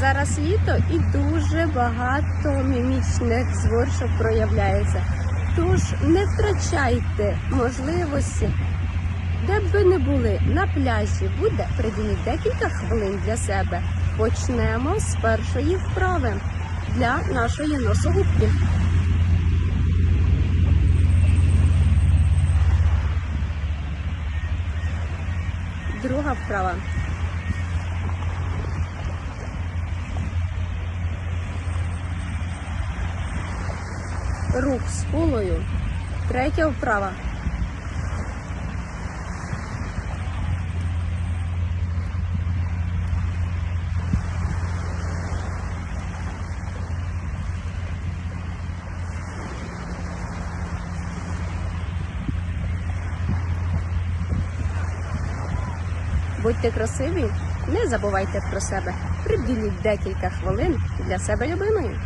Зараз літо і дуже багато мімічних зворшок проявляється. Тож не втрачайте можливості, де б ви не були на пляжі, буде приділіть декілька хвилин для себе. Почнемо з першої вправи для нашої носогубки. Друга вправа. Рух з пулою. Третя вправа. Будьте красиві, не забувайте про себе. Приділіть декілька хвилин для себе любимої.